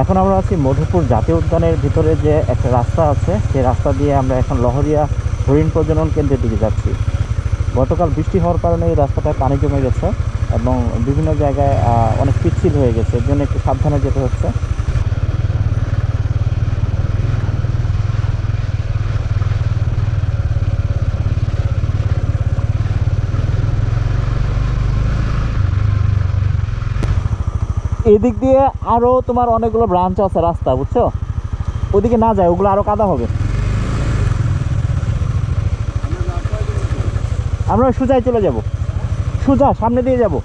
এখন আমরা আছি মধুপুর জাতীয় উদ্যানের ভিতরে যে একটা রাস্তা আছে, সেই রাস্তা দিয়ে আমরা এখন লহরিয়া হরিণ প্রজনন কেন্দ্রের দিকে যাচ্ছি। গতকাল বৃষ্টি হওয়ার কারণে এই রাস্তাটায় পানি জমে গেছে এবং বিভিন্ন জায়গায় অনেক পিচ্ছিল হয়ে গেছে। এর জন্য একটু সাবধানে যেতে হচ্ছে। এদিক দিয়ে আরও তোমার অনেকগুলো ব্রাঞ্চ আছে রাস্তা, বুঝছ? ওদিকে না যায়, ওগুলো আরও কাদা হবে। আমরা সোজাই চলে যাব। সোজা, সামনে দিয়ে যাব।